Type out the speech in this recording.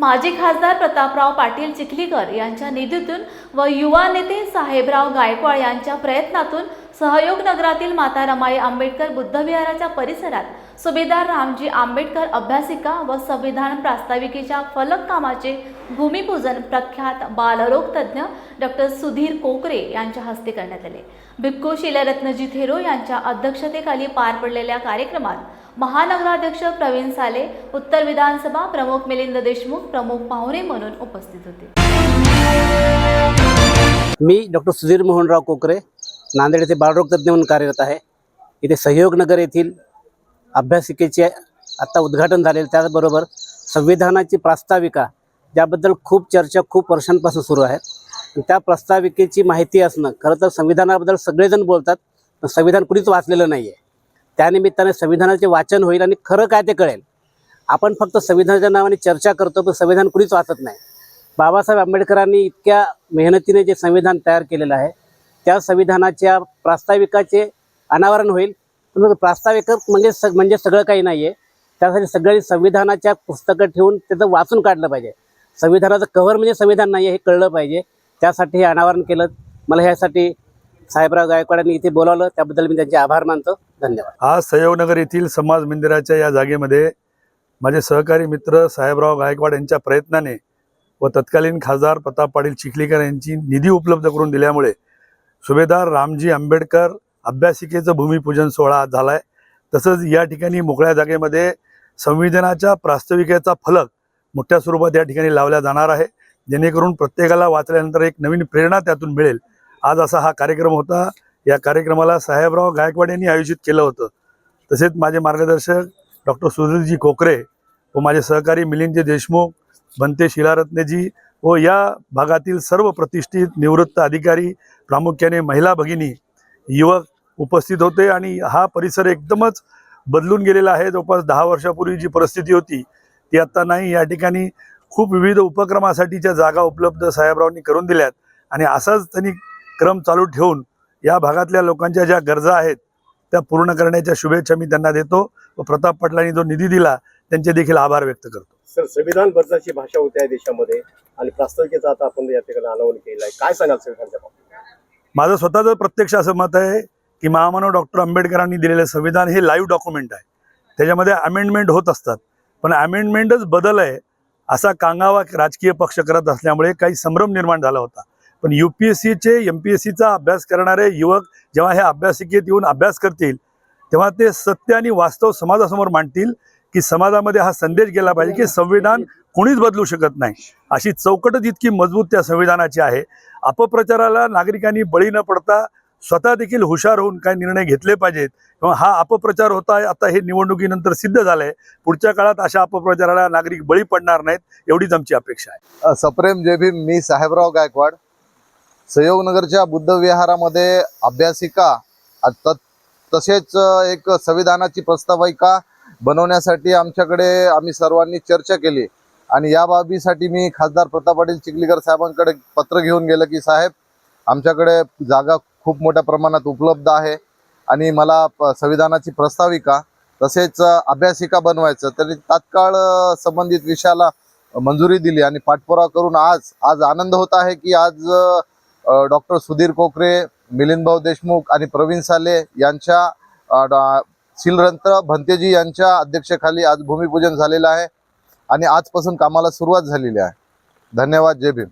माजी खासदार प्रतापराव पाटील चिखलीकर यांच्या निधीतून व युवा नेते साहेबराव गायकवाड यांच्या प्रयत्नातून सहयोग नगरातील माता रमाई आंबेडकर बुद्धविहाराच्या परिसरात सुभेदार रामजी आंबेडकर अभ्यासिका व संविधान प्रास्ताविकेच्या फलक कामाचे भूमिपूजन प्रख्यात बालरोग तज्ज्ञ डॉक्टर सुधीर कोकरे यांच्या हस्ते करण्यात आले. भिक्खू शिलरत्नजी थेरो यांच्या अध्यक्षतेखाली पार पडलेल्या कार्यक्रमात महानगराध्यक्ष प्रवीण साले उत्तर विधानसभा प्रमुख मिलिंद देशमुख प्रमुख पाहुणे म्हणून उपस्थित होते. मी डॉक्टर सुधीर मोहनराव कोकरे नांदेड येथे बालरोग तज्ज्ञ म्हणून कार्यरत आहे. इथे सहयोगनगर येथील अभ्यासिकेचे आत्ता उद्घाटन झालेलं त्याचबरोबर संविधानाची प्रास्ताविका ज्याबद्दल खूप चर्चा खूप वर्षांपासून सुरू आहे. त्या प्रास्ताविकेची माहिती असणं खरं तर संविधानाबद्दल सगळेजण बोलतात पण संविधान कुणीच वाचलेलं नाही आहे त्यानिमित्ताने संविधानाचे वाचन होईल आणि खरं काय ते कळेल. आपण फक्त संविधानाच्या नावाने चर्चा करतो पण संविधान कुणीच वाचत नाही. बाबासाहेब आंबेडकरांनी इतक्या मेहनतीने जे संविधान तयार केलेलं आहे त्या संविधानाच्या प्रास्ताविकाचे अनावरण होईल. पण प्रास्ताविक म्हणजे स म्हणजे सगळं काही नाही आहे त्यासाठी सगळ्यांनी संविधानाच्या पुस्तकं ठेवून त्याचं वाचून काढलं पाहिजे. संविधानाचं कव्हर म्हणजे संविधान नाही आहे हे कळलं पाहिजे. त्यासाठी हे अनावरण केलं. मला ह्यासाठी साहेबराव गायकवाडांनी इथे बोलावलं. त्याबद्दल मी त्यांचे आभार मानतो. धन्यवाद. आज सहयोगनगर येथील समाज मंदिराच्या या जागेमध्ये माझे सहकारी मित्र साहेबराव गायकवाड यांच्या प्रयत्नाने व तत्कालीन खासदार प्रताप पाटील चिखलीकर यांची निधी उपलब्ध करून दिल्यामुळे सुभेदार रामजी आंबेडकर अभ्यासिकेचं भूमिपूजन सोहळा आज झाला आहे तसंच या ठिकाणी मोकळ्या जागेमध्ये संविधानाच्या प्रास्ताविकेचा फलक मोठ्या स्वरूपात या ठिकाणी लावला जाणार आहे. जेणेकरून प्रत्येकाला वाचल्यानंतर एक नवीन प्रेरणा त्यातून मिळेल. आज असा हा कार्यक्रम होता. या कार्यक्रमाला साहेबराव गायकवाड यांनी आयोजित केलं होतं. तसेच माझे मार्गदर्शक डॉक्टर सुधीरजी कोकरे व माझे सहकारी मिलिंदजी देशमुख भंते शिलारत्नेजी व या भागातील सर्व प्रतिष्ठित निवृत्त अधिकारी प्रामुख्याने महिला भगिनी युवक उपस्थित होते आणि हा परिसर एकदमच बदलून गेलेला आहे. जवळपास दहा वर्षापूर्वी जी परिस्थिती होती ती आत्ता नाही. या ठिकाणी खूप विविध उपक्रमासाठीच्या जागा उपलब्ध साहेबरावांनी करून दिल्यात आणि असाच त्यांनी क्रम चालू ठेवून या भागातल्या लोकांच्या ज्या गरजा आहेत त्या पूर्ण करण्याच्या शुभेच्छा मी त्यांना देतो व प्रताप पाटलांनी जो निधी दिला त्यांचे देखील आभार व्यक्त करतो. सर संविधान बदलाची भाषा होती या देशामध्ये आणि प्रास्ताविकेचा आता आपण या ठिकाणी अनावरण केलं आहे काय सांगाल संविधानच्या बाबतीत? माझं स्वतःचं प्रत्यक्ष असं मत आहे की महामानव डॉक्टर आंबेडकरांनी दिलेलं संविधान हे लाईव्ह डॉक्युमेंट आहे. त्याच्यामध्ये अमेंडमेंट होत असतात. पण अमेंडमेंटच बदल आहे असा कांगावा राजकीय पक्ष करत असल्यामुळे काही संभ्रम निर्माण झाला होता. पण यू पी एस सीचे एम पी एस सीचा अभ्यास करणारे युवक जेव्हा हे अभ्यासिकेत येऊन अभ्यास करतील तेव्हा ते सत्य आणि वास्तव समाजासमोर मांडतील की समाजामध्ये हा संदेश गेला पाहिजे की संविधान कोणीच बदलू शकत नाही. अशी चौकटच इतकी मजबूत त्या संविधानाची आहे. अपप्रचाराला नागरिकांनी बळी न पडता स्वतः देखील हुशार होऊन काही निर्णय घेतले पाहिजेत. किंवा हा अपप्रचार होता आता हे निवडणुकीनंतर सिद्ध झालंय. पुढच्या काळात अशा अपप्रचाराला नागरिक बळी पडणार नाहीत एवढीच आमची अपेक्षा आहे. सप्रेम जय मी साहेबराव गायकवाड. सहयोगनगरच्या बुद्ध विहारामध्ये अभ्यासिका त- तसेच एक संविधानाची प्रस्ताविका बनवण्यासाठी आमच्याकडे आम्ही सर्वांनी चर्चा केली. आणि या बाबीसाठी मी खासदार प्रताप पाटील चिखलीकर साहेबांकडे पत्र घेऊन गेलं की साहेब आमच्याकडे जागा खूप मोठ्या प्रमाणात उपलब्ध आहे आणि मला प- संविधानाची प्रस्ताविका तसेच अभ्यासिका बनवायचं. तरी तात्काळ संबंधित विषयाला मंजुरी दिली आणि पाठपुरावा करून आज आज आनंद होत आहे की आज डॉक्टर सुधीर कोकरे मिलिंदभाऊ देशमुख आणि प्रवीण साले यांच्या डॉ- शिलरंत्र भंतेजी यांच्या अध्यक्षतेखाली आज भूमिपूजन झालेलं आहे आणि आजपासून कामाला सुरुवात झालेली आहे. धन्यवाद जय भीम.